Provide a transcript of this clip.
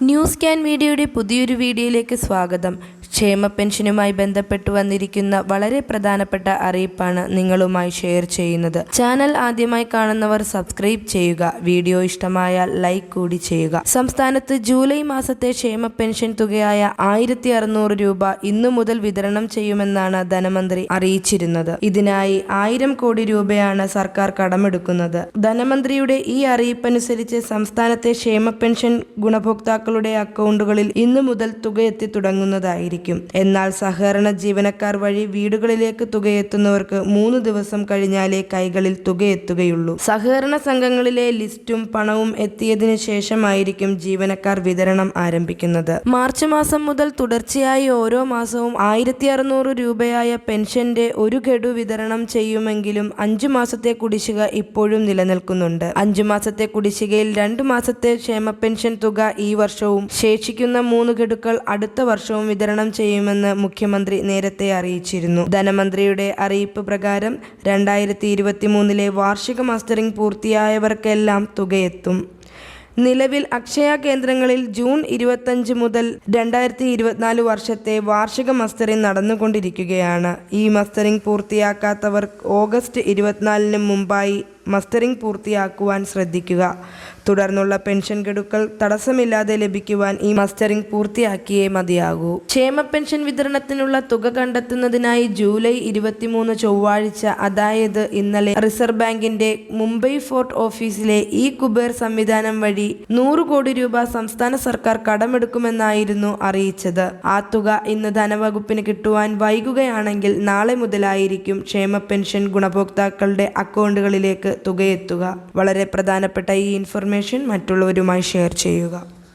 News can മീഡിയയുടെ പുതിയൊരു വീഡിയോയിലേക്ക് സ്വാഗതം. ക്ഷേമ പെൻഷനുമായി ബന്ധപ്പെട്ട് വന്നിരിക്കുന്ന വളരെ പ്രധാനപ്പെട്ട അറിയിപ്പാണ് നിങ്ങളുമായി ഷെയർ ചെയ്യുന്നത്. ചാനൽ ആദ്യമായി കാണുന്നവർ സബ്സ്ക്രൈബ് ചെയ്യുക. വീഡിയോ ഇഷ്ടമായാൽ ലൈക്ക് കൂടി ചെയ്യുക. സംസ്ഥാനത്ത് ജൂലൈ മാസത്തെ ക്ഷേമ പെൻഷൻ തുകയായ ആയിരത്തി അറുന്നൂറ് രൂപ ഇന്നു മുതൽ വിതരണം ചെയ്യുമെന്നാണ് ധനമന്ത്രി അറിയിച്ചിരുന്നത്. ഇതിനായി ആയിരം കോടി രൂപയാണ് സർക്കാർ കടമെടുക്കുന്നത്. ധനമന്ത്രിയുടെ ഈ അറിയിപ്പനുസരിച്ച് സംസ്ഥാനത്തെ ക്ഷേമ പെൻഷൻ ഗുണഭോക്താക്കളുടെ അക്കൗണ്ടുകളിൽ ഇന്നു മുതൽ തുക എത്തി തുടങ്ങുന്നതായിരിക്കും. എന്നാൽ സഹകരണ ജീവനക്കാർ വഴി വീടുകളിലേക്ക് തുക എത്തുന്നവർക്ക് മൂന്ന് ദിവസം കഴിഞ്ഞാലേ കൈകളിൽ തുക എത്തുകയുള്ളൂ. സഹകരണ സംഘങ്ങളിലെ ലിസ്റ്റും പണവും എത്തിയതിനു ശേഷമായിരിക്കും ജീവനക്കാർ വിതരണം ആരംഭിക്കുന്നത്. മാർച്ച് മാസം മുതൽ തുടർച്ചയായി ഓരോ മാസവും ആയിരത്തി അറുന്നൂറ് രൂപയായ പെൻഷന്റെ ഒരു ഗഡു വിതരണം ചെയ്യുമെങ്കിലും അഞ്ചു മാസത്തെ കുടിശ്ശിക ഇപ്പോഴും നിലനിൽക്കുന്നുണ്ട്. അഞ്ചു മാസത്തെ കുടിശ്ശികയിൽ രണ്ടു മാസത്തെ ക്ഷേമ പെൻഷൻ തുക ഈ വർഷവും ശേഷിക്കുന്ന മൂന്ന് ഗഡുക്കൾ അടുത്ത വർഷവും വിതരണം ചെയ്യുമെന്ന് മുഖ്യമന്ത്രി നേരത്തെ അറിയിച്ചിരുന്നു. ധനമന്ത്രിയുടെ അറിയിപ്പ് പ്രകാരം രണ്ടായിരത്തി ഇരുപത്തി മൂന്നിലെ വാർഷിക മാസ്റ്ററിംഗ് പൂർത്തിയായവർക്കെല്ലാം തുകയെത്തും. നിലവിൽ അക്ഷയ കേന്ദ്രങ്ങളിൽ ജൂൺ ഇരുപത്തഞ്ച് മുതൽ രണ്ടായിരത്തി ഇരുപത്തിനാല് വർഷത്തെ വാർഷിക മസ്റ്ററിംഗ് നടന്നുകൊണ്ടിരിക്കുകയാണ്. ഈ മസ്റ്ററിംഗ് പൂർത്തിയാക്കാത്തവർ ഓഗസ്റ്റ് ഇരുപത്തിനാലിന് മുമ്പായി മസ്റ്ററിംഗ് പൂർത്തിയാക്കുവാൻ ശ്രദ്ധിക്കുക. തുടർന്നുള്ള പെൻഷൻ ഗഡുക്കൾ തടസ്സമില്ലാതെ ലഭിക്കുവാൻ ഈ മസ്റ്ററിംഗ് പൂർത്തിയാക്കിയേ മതിയാകൂ. ക്ഷേമ പെൻഷൻ വിതരണത്തിനുള്ള തുക കണ്ടെത്തുന്നതിനായി ജൂലൈ ഇരുപത്തിമൂന്ന് ചൊവ്വാഴ്ച അതായത് ഇന്നലെ റിസർവ് ബാങ്കിന്റെ മുംബൈ ഫോർട്ട് ഓഫീസിലെ ഇ കുബേർ സംവിധാനം വഴി നൂറ് കോടി രൂപ സംസ്ഥാന സർക്കാർ കടമെടുക്കുമെന്നായിരുന്നു അറിയിച്ചത്. ആ തുക ഇന്ന് ധനവകുപ്പിന് കിട്ടുവാൻ വൈകുകയാണെങ്കിൽ നാളെ മുതലായിരിക്കും ക്ഷേമ പെൻഷൻ ഗുണഭോക്താക്കളുടെ അക്കൗണ്ടുകളിലേക്ക് തുകയെത്തുക. വളരെ പ്രധാനപ്പെട്ട ഈ ഇൻഫർമേഷൻ മറ്റുള്ളവരുമായി ഷെയർ ചെയ്യുക.